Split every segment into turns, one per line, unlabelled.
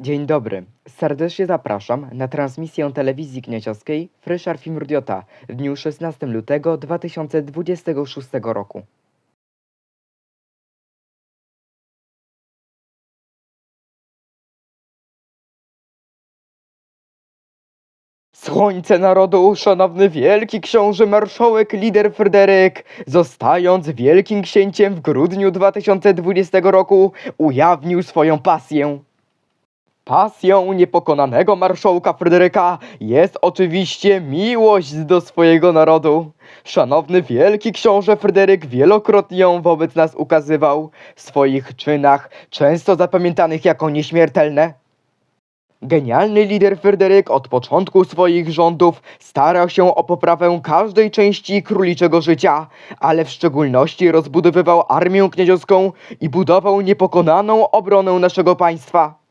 Dzień dobry. Serdecznie zapraszam na transmisję telewizji knieciowskiej Fryszar Film Rudiota w dniu 16 lutego 2026 roku. Słońce narodu, szanowny wielki książę marszałek lider Fryderyk, zostając wielkim księciem w grudniu 2020 roku, ujawnił swoją pasję. Pasją niepokonanego marszałka Fryderyka jest oczywiście miłość do swojego narodu. Szanowny wielki książę Fryderyk wielokrotnie ją wobec nas ukazywał w swoich czynach, często zapamiętanych jako nieśmiertelne. Genialny lider Fryderyk od początku swoich rządów starał się o poprawę każdej części króliczego życia, ale w szczególności rozbudowywał armię kniedziowską i budował niepokonaną obronę naszego państwa.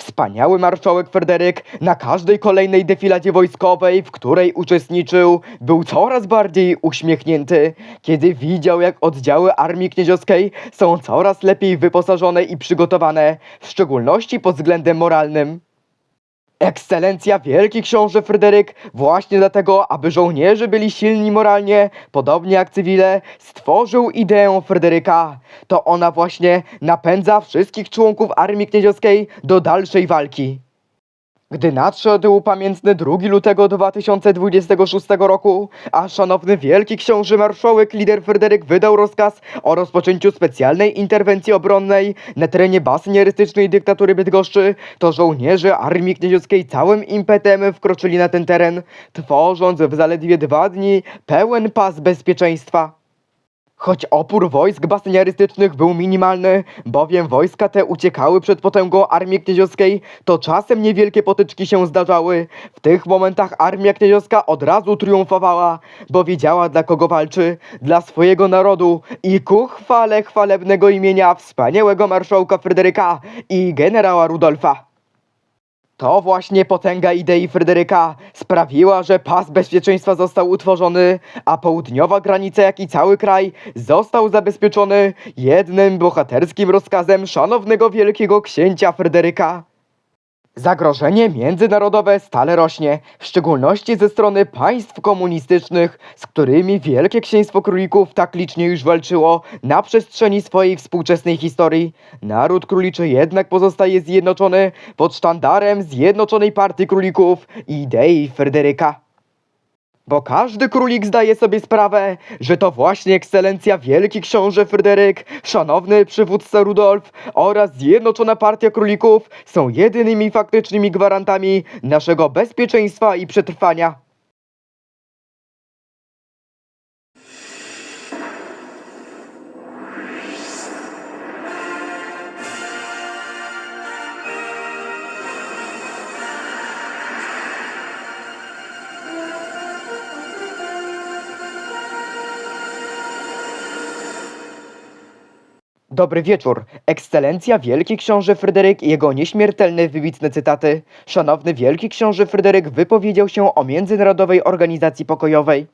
Wspaniały marszałek Fryderyk na każdej kolejnej defiladzie wojskowej, w której uczestniczył, był coraz bardziej uśmiechnięty, kiedy widział, jak oddziały armii kniedziowskiej są coraz lepiej wyposażone i przygotowane, w szczególności pod względem moralnym. Ekscelencja Wielki Książę Fryderyk właśnie dlatego, aby żołnierze byli silni moralnie, podobnie jak cywile, stworzył ideę Fryderyka. To ona właśnie napędza wszystkich członków armii kniedziowskiej do dalszej walki. Gdy nadszedł pamiętny 2 lutego 2026 roku, a szanowny wielki książę marszałek lider Fryderyk wydał rozkaz o rozpoczęciu specjalnej interwencji obronnej na terenie basynierystycznej dyktatury Bydgoszczy, to żołnierze armii kniedziowskiej całym impetem wkroczyli na ten teren, tworząc w zaledwie dwa dni pełen pas bezpieczeństwa. Choć opór wojsk basyniarystycznych był minimalny, bowiem wojska te uciekały przed potęgą armii kniedziowskiej, to czasem niewielkie potyczki się zdarzały. W tych momentach armia kniedziowska od razu triumfowała, bo wiedziała dla kogo walczy, dla swojego narodu i ku chwale chwalebnego imienia wspaniałego marszałka Fryderyka i generała Rudolfa. To właśnie potęga idei Fryderyka sprawiła, że pas bezpieczeństwa został utworzony, a południowa granica, jak i cały kraj został zabezpieczony jednym bohaterskim rozkazem szanownego wielkiego księcia Fryderyka. Zagrożenie międzynarodowe stale rośnie, w szczególności ze strony państw komunistycznych, z którymi Wielkie Księstwo Królików tak licznie już walczyło na przestrzeni swojej współczesnej historii. Naród króliczy jednak pozostaje zjednoczony pod sztandarem Zjednoczonej Partii Królików i idei Fryderyka. Bo każdy królik zdaje sobie sprawę, że to właśnie ekscelencja wielki książę Fryderyk, szanowny przywódca Rudolf oraz Zjednoczona Partia Królików są jedynymi faktycznymi gwarantami naszego bezpieczeństwa i przetrwania. Dobry wieczór. Ekscelencja Wielki Książę Fryderyk i jego nieśmiertelne, wybitne cytaty. Szanowny Wielki Książę Fryderyk wypowiedział się o Międzynarodowej Organizacji Pokojowej.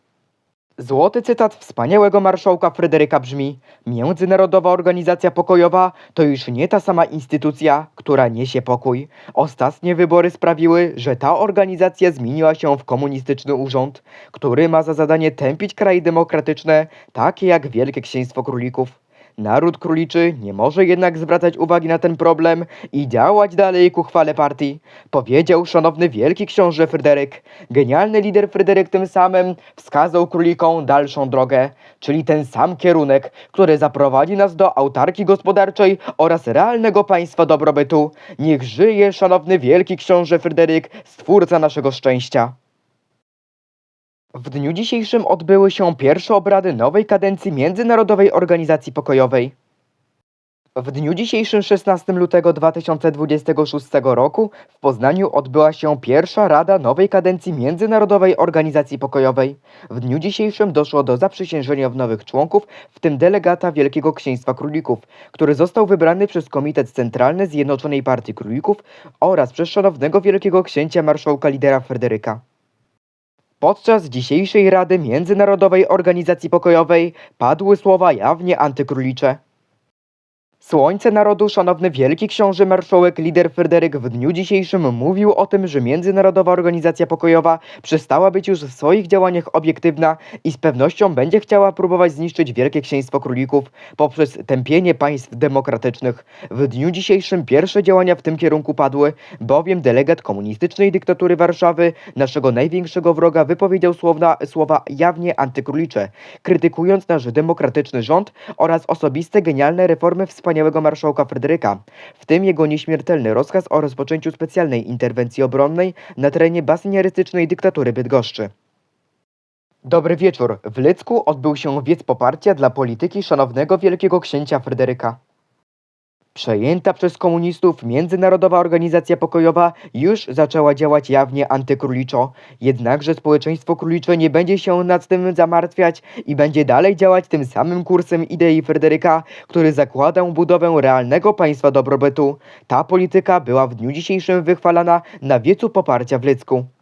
Złoty cytat wspaniałego marszałka Fryderyka brzmi: Międzynarodowa Organizacja Pokojowa to już nie ta sama instytucja, która niesie pokój. Ostatnie wybory sprawiły, że ta organizacja zmieniła się w komunistyczny urząd, który ma za zadanie tępić kraje demokratyczne, takie jak Wielkie Księstwo Królików. Naród króliczy nie może jednak zwracać uwagi na ten problem i działać dalej ku chwale partii, powiedział szanowny wielki książę Fryderyk. Genialny lider Fryderyk tym samym wskazał królikom dalszą drogę, czyli ten sam kierunek, który zaprowadzi nas do autarki gospodarczej oraz realnego państwa dobrobytu. Niech żyje szanowny wielki książę Fryderyk, stwórca naszego szczęścia. W dniu dzisiejszym odbyły się pierwsze obrady nowej kadencji Międzynarodowej Organizacji Pokojowej. W dniu dzisiejszym 16 lutego 2026 roku w Poznaniu odbyła się pierwsza rada nowej kadencji Międzynarodowej Organizacji Pokojowej. W dniu dzisiejszym doszło do zaprzysiężenia nowych członków, w tym delegata Wielkiego Księstwa Królików, który został wybrany przez Komitet Centralny Zjednoczonej Partii Królików oraz przez szanownego Wielkiego Księcia Marszałka Lidera Fryderyka. Podczas dzisiejszej Rady Międzynarodowej Organizacji Pokojowej padły słowa jawnie antykrólicze. Słońce narodu, szanowny wielki książę marszałek lider Fryderyk w dniu dzisiejszym mówił o tym, że Międzynarodowa Organizacja Pokojowa przestała być już w swoich działaniach obiektywna i z pewnością będzie chciała próbować zniszczyć Wielkie Księstwo Królików poprzez tępienie państw demokratycznych. W dniu dzisiejszym pierwsze działania w tym kierunku padły, bowiem delegat komunistycznej dyktatury Warszawy, naszego największego wroga, wypowiedział słowa, słowa jawnie antykrólicze, krytykując nasz demokratyczny rząd oraz osobiste genialne reformy wspaniałego marszałka Fryderyka, w tym jego nieśmiertelny rozkaz o rozpoczęciu specjalnej interwencji obronnej na terenie basynierystycznej dyktatury Bydgoszczy. Dobry wieczór. W Lycku odbył się wiec poparcia dla polityki szanownego wielkiego księcia Fryderyka. Przejęta przez komunistów Międzynarodowa Organizacja Pokojowa już zaczęła działać jawnie antykróliczo, jednakże społeczeństwo królicze nie będzie się nad tym zamartwiać i będzie dalej działać tym samym kursem idei Fryderyka, który zakładał budowę realnego państwa dobrobytu. Ta polityka była w dniu dzisiejszym wychwalana na wiecu poparcia w Lycku.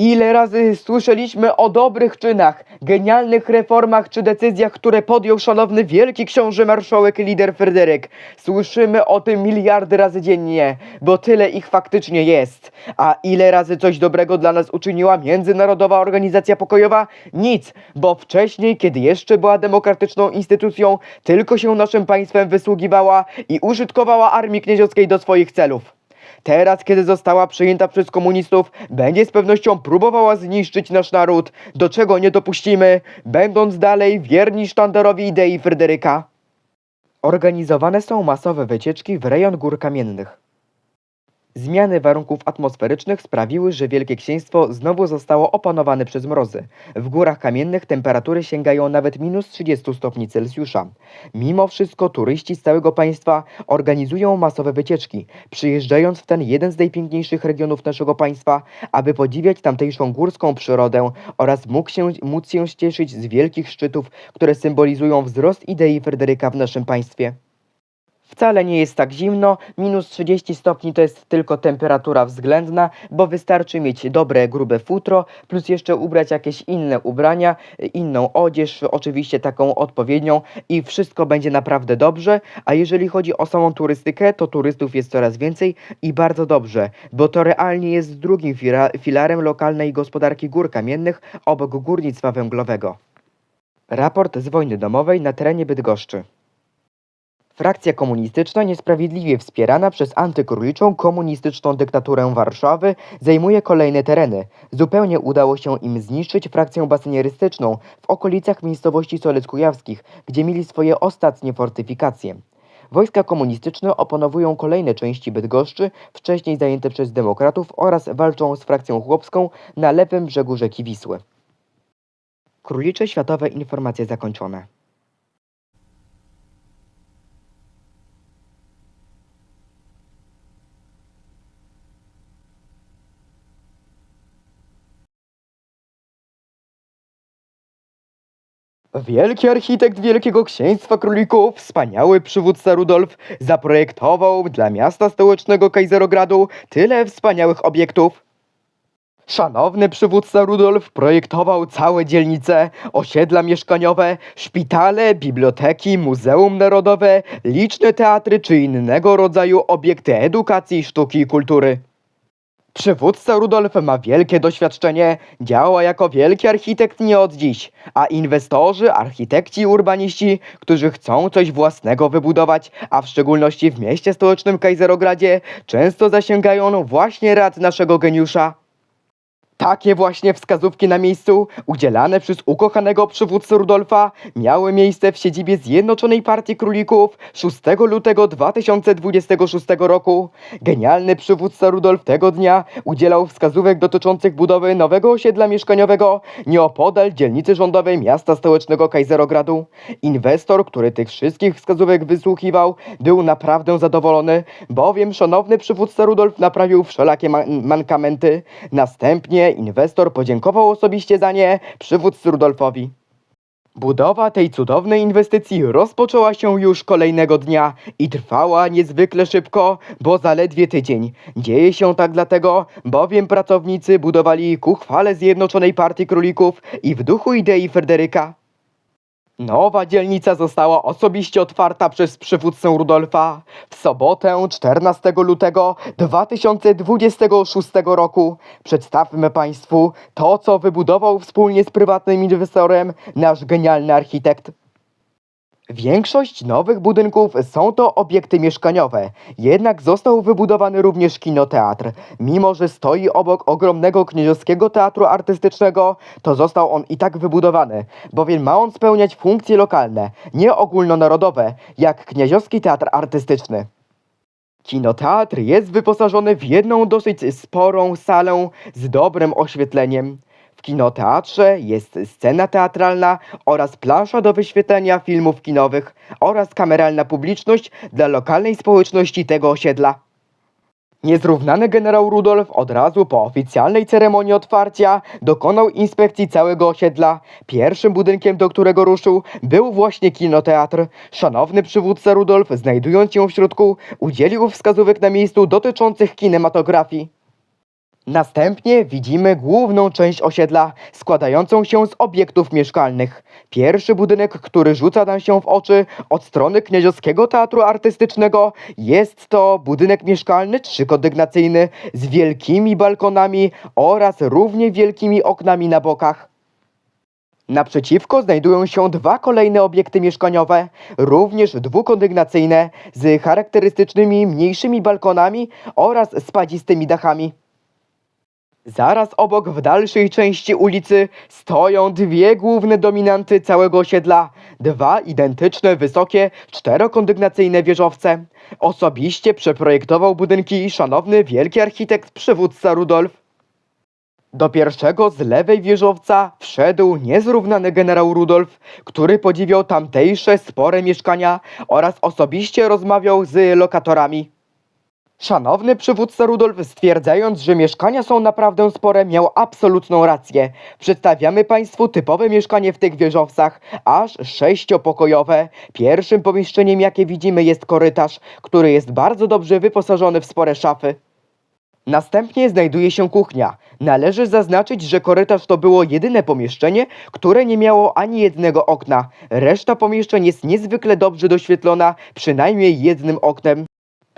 Ile razy słyszeliśmy o dobrych czynach, genialnych reformach czy decyzjach, które podjął szanowny wielki książę marszałek lider Fryderyk. Słyszymy o tym miliardy razy dziennie, bo tyle ich faktycznie jest. A ile razy coś dobrego dla nas uczyniła Międzynarodowa Organizacja Pokojowa? Nic, bo wcześniej, kiedy jeszcze była demokratyczną instytucją, tylko się naszym państwem wysługiwała i użytkowała armii kniedziowskiej do swoich celów. Teraz, kiedy została przyjęta przez komunistów, będzie z pewnością próbowała zniszczyć nasz naród, do czego nie dopuścimy, będąc dalej wierni sztandarowi idei Fryderyka. Organizowane są masowe wycieczki w rejon gór kamiennych. Zmiany warunków atmosferycznych sprawiły, że Wielkie Księstwo znowu zostało opanowane przez mrozy. W górach kamiennych temperatury sięgają nawet minus 30 stopni Celsjusza. Mimo wszystko turyści z całego państwa organizują masowe wycieczki, przyjeżdżając w ten jeden z najpiękniejszych regionów naszego państwa, aby podziwiać tamtejszą górską przyrodę oraz mógł się, móc się cieszyć z wielkich szczytów, które symbolizują wzrost idei Fryderyka w naszym państwie. Wcale nie jest tak zimno, minus 30 stopni to jest tylko temperatura względna, bo wystarczy mieć dobre, grube futro, plus jeszcze ubrać jakieś inne ubrania, inną odzież, oczywiście taką odpowiednią i wszystko będzie naprawdę dobrze, a jeżeli chodzi o samą turystykę, to turystów jest coraz więcej i bardzo dobrze, bo to realnie jest drugim filarem lokalnej gospodarki gór kamiennych obok górnictwa węglowego. Raport z wojny domowej na terenie Bydgoszczy. Frakcja komunistyczna, niesprawiedliwie wspierana przez antykróliczą komunistyczną dyktaturę Warszawy, zajmuje kolejne tereny. Zupełnie udało się im zniszczyć frakcję basynierystyczną w okolicach miejscowości Solec-Kujawskich, gdzie mieli swoje ostatnie fortyfikacje. Wojska komunistyczne opanowują kolejne części Bydgoszczy, wcześniej zajęte przez demokratów oraz walczą z frakcją chłopską na lewym brzegu rzeki Wisły. Królicze światowe informacje zakończone. Wielki architekt Wielkiego Księstwa Królików, wspaniały przywódca Rudolf, zaprojektował dla miasta stołecznego Kajzerogradu tyle wspaniałych obiektów. Szanowny przywódca Rudolf projektował całe dzielnice, osiedla mieszkaniowe, szpitale, biblioteki, muzeum narodowe, liczne teatry czy innego rodzaju obiekty edukacji, sztuki i kultury. Przywódca Rudolf ma wielkie doświadczenie, działa jako wielki architekt nie od dziś, a inwestorzy, architekci i urbaniści, którzy chcą coś własnego wybudować, a w szczególności w mieście stołecznym Kajzerogradzie, często zasięgają właśnie rad naszego geniusza. Takie właśnie wskazówki na miejscu, udzielane przez ukochanego przywódcę Rudolfa, miały miejsce w siedzibie Zjednoczonej Partii Królików 6 lutego 2026 roku. Genialny przywódca Rudolf tego dnia udzielał wskazówek dotyczących budowy nowego osiedla mieszkaniowego nieopodal dzielnicy rządowej miasta stołecznego Kajzerogradu. Inwestor, który tych wszystkich wskazówek wysłuchiwał, był naprawdę zadowolony, bowiem szanowny przywódca Rudolf naprawił wszelakie man- mankamenty. Następnie inwestor podziękował osobiście za nie przywódcy Rudolfowi. Budowa tej cudownej inwestycji rozpoczęła się już kolejnego dnia i trwała niezwykle szybko, bo zaledwie tydzień. Dzieje się tak dlatego, bowiem pracownicy budowali ku chwale Zjednoczonej Partii Królików i w duchu idei Fryderyka. Nowa dzielnica została osobiście otwarta przez przywódcę Rudolfa w sobotę 14 lutego 2026 roku. Przedstawmy Państwu to, co wybudował wspólnie z prywatnym inwestorem nasz genialny architekt. Większość nowych budynków są to obiekty mieszkaniowe, jednak został wybudowany również kinoteatr. Mimo, że stoi obok ogromnego kniedziowskiego teatru artystycznego, to został on i tak wybudowany, bowiem ma on spełniać funkcje lokalne, nie ogólnonarodowe, jak kniedziowski teatr artystyczny. Kinoteatr jest wyposażony w jedną dosyć sporą salę z dobrym oświetleniem. W kinoteatrze jest scena teatralna oraz plansza do wyświetlenia filmów kinowych oraz kameralna publiczność dla lokalnej społeczności tego osiedla. Niezrównany generał Rudolf od razu po oficjalnej ceremonii otwarcia dokonał inspekcji całego osiedla. Pierwszym budynkiem, do którego ruszył, był właśnie kinoteatr. Szanowny przywódca Rudolf, znajdując się w środku, udzielił wskazówek na miejscu dotyczących kinematografii. Następnie widzimy główną część osiedla, składającą się z obiektów mieszkalnych. Pierwszy budynek, który rzuca nam się w oczy od strony Kniedziowskiego Teatru Artystycznego, jest to budynek mieszkalny trzykondygnacyjny z wielkimi balkonami oraz równie wielkimi oknami na bokach. Naprzeciwko znajdują się dwa kolejne obiekty mieszkaniowe, również dwukondygnacyjne, z charakterystycznymi mniejszymi balkonami oraz spadzistymi dachami. Zaraz obok w dalszej części ulicy stoją dwie główne dominanty całego osiedla. Dwa identyczne, wysokie, czterokondygnacyjne wieżowce. Osobiście przeprojektował budynki szanowny wielki architekt przywódca Rudolf. Do pierwszego z lewej wieżowca wszedł niezrównany generał Rudolf, który podziwiał tamtejsze spore mieszkania oraz osobiście rozmawiał z lokatorami. Szanowny przywódca Rudolf, stwierdzając, że mieszkania są naprawdę spore, miał absolutną rację. Przedstawiamy Państwu typowe mieszkanie w tych wieżowcach, aż sześciopokojowe. Pierwszym pomieszczeniem, jakie widzimy, jest korytarz, który jest bardzo dobrze wyposażony w spore szafy. Następnie znajduje się kuchnia. Należy zaznaczyć, że korytarz to było jedyne pomieszczenie, które nie miało ani jednego okna. Reszta pomieszczeń jest niezwykle dobrze doświetlona, przynajmniej jednym oknem.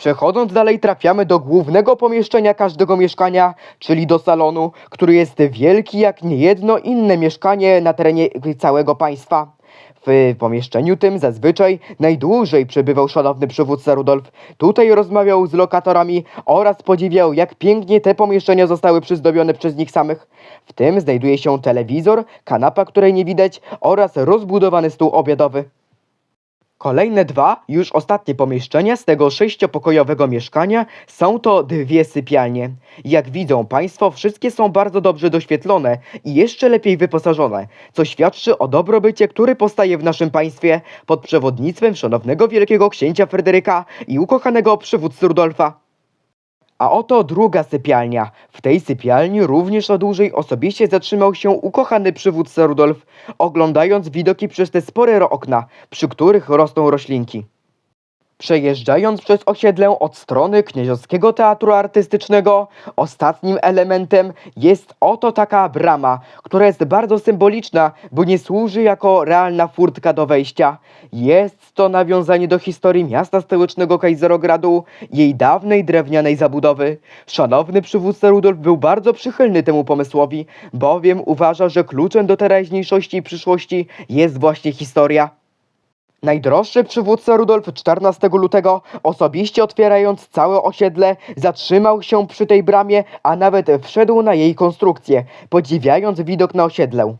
Przechodząc dalej trafiamy do głównego pomieszczenia każdego mieszkania, czyli do salonu, który jest wielki jak niejedno inne mieszkanie na terenie całego państwa. W pomieszczeniu tym zazwyczaj najdłużej przebywał szanowny przywódca Rudolf. Tutaj rozmawiał z lokatorami oraz podziwiał, jak pięknie te pomieszczenia zostały przyzdobione przez nich samych. W tym znajduje się telewizor, kanapa, której nie widać oraz rozbudowany stół obiadowy. Kolejne dwa, już ostatnie pomieszczenia z tego sześciopokojowego mieszkania są to dwie sypialnie. Jak widzą Państwo, wszystkie są bardzo dobrze doświetlone i jeszcze lepiej wyposażone, co świadczy o dobrobycie, który powstaje w naszym państwie pod przewodnictwem szanownego wielkiego księcia Fryderyka i ukochanego przywódcy Rudolfa. A oto druga sypialnia. W tej sypialni również na dłużej osobiście zatrzymał się ukochany przywódca Rudolf, oglądając widoki przez te spore okna, przy których rosną roślinki. Przejeżdżając przez osiedlę od strony Kniedziowskiego Teatru Artystycznego, ostatnim elementem jest oto taka brama, która jest bardzo symboliczna, bo nie służy jako realna furtka do wejścia. Jest to nawiązanie do historii miasta stołecznego Kajzerogradu, jej dawnej drewnianej zabudowy. Szanowny przywódca Rudolf był bardzo przychylny temu pomysłowi, bowiem uważa, że kluczem do teraźniejszości i przyszłości jest właśnie historia. Najdroższy przywódca Rudolf 14 lutego, osobiście otwierając całe osiedle, zatrzymał się przy tej bramie, a nawet wszedł na jej konstrukcję, podziwiając widok na osiedle.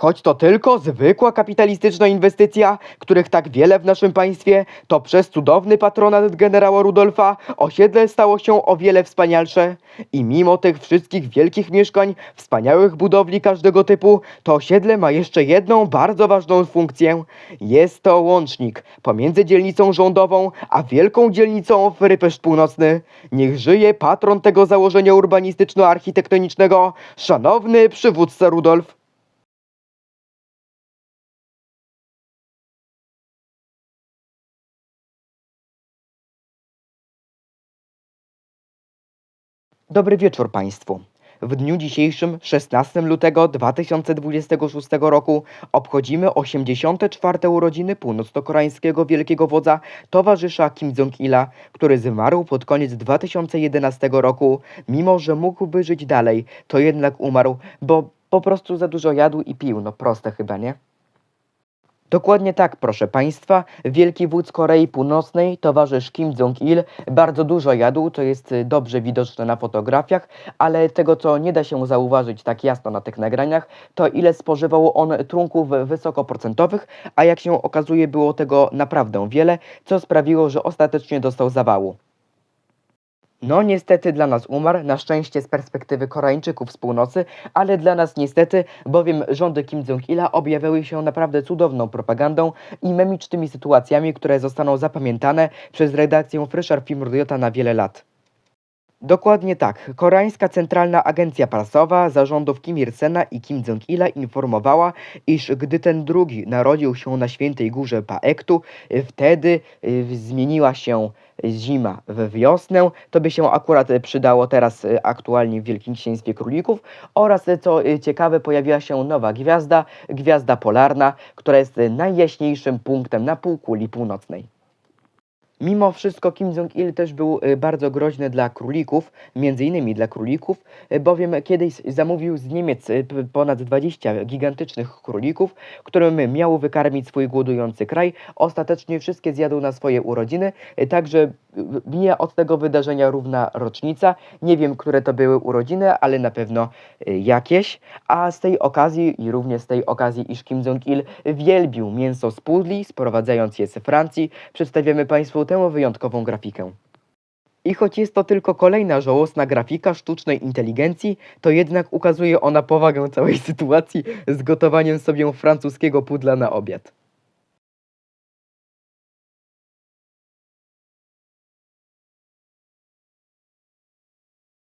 Choć to tylko zwykła kapitalistyczna inwestycja, których tak wiele w naszym państwie, to przez cudowny patronat generała Rudolfa osiedle stało się o wiele wspanialsze. I mimo tych wszystkich wielkich mieszkań, wspaniałych budowli każdego typu, to osiedle ma jeszcze jedną bardzo ważną funkcję. Jest to łącznik pomiędzy dzielnicą rządową a wielką dzielnicą w Rypeszt Północny. Niech żyje patron tego założenia urbanistyczno-architektonicznego, szanowny przywódca Rudolf. Dobry wieczór Państwu. W dniu dzisiejszym, 16 lutego 2026 roku, obchodzimy 84. urodziny północno-koreańskiego wielkiego wodza, towarzysza Kim Jong-ila, który zmarł pod koniec 2011 roku. Mimo, że mógłby żyć dalej, to jednak umarł, bo po prostu za dużo jadł i pił. No proste chyba, nie? Dokładnie tak, proszę Państwa. Wielki wódz Korei Północnej, towarzysz Kim Jong-il, bardzo dużo jadł, to jest y, dobrze widoczne na fotografiach, ale tego, co nie da się zauważyć tak jasno na tych nagraniach, to ile spożywał on trunków wysokoprocentowych, a jak się okazuje, było tego naprawdę wiele, co sprawiło, że ostatecznie dostał zawału. No niestety dla nas umarł, na szczęście z perspektywy Koreańczyków z północy, ale dla nas niestety, bowiem rządy Kim Jong-ila objawiały się naprawdę cudowną propagandą i memicznymi sytuacjami, które zostaną zapamiętane przez redakcję Frischer Film na wiele lat. Dokładnie tak. Koreańska Centralna Agencja Prasowa zarządów Kim Il-sena i Kim Jong-ila informowała, iż gdy ten drugi narodził się na Świętej Górze Paektu, wtedy y, zmieniła się zima w wiosnę. To by się akurat przydało teraz y, aktualnie w Wielkim Księstwie Królików oraz y, co ciekawe pojawiła się nowa gwiazda, gwiazda polarna, która jest najjaśniejszym punktem na półkuli północnej. Mimo wszystko Kim Jong-il też był y, bardzo groźny dla królików, między innymi dla królików, y, bowiem kiedyś zamówił z Niemiec y, ponad 20 gigantycznych królików, którym miał wykarmić swój głodujący kraj. Ostatecznie wszystkie zjadł na swoje urodziny, także mija od tego wydarzenia równa rocznica. Nie wiem, które to były urodziny, ale na pewno jakieś. A z tej okazji i również z tej okazji, iż Kim Jong-il wielbił mięso z pudli, sprowadzając je z Francji, przedstawiamy Państwu tę wyjątkową grafikę. I choć jest to tylko kolejna żałosna grafika sztucznej inteligencji, to jednak ukazuje ona powagę całej sytuacji z gotowaniem sobie francuskiego pudla na obiad.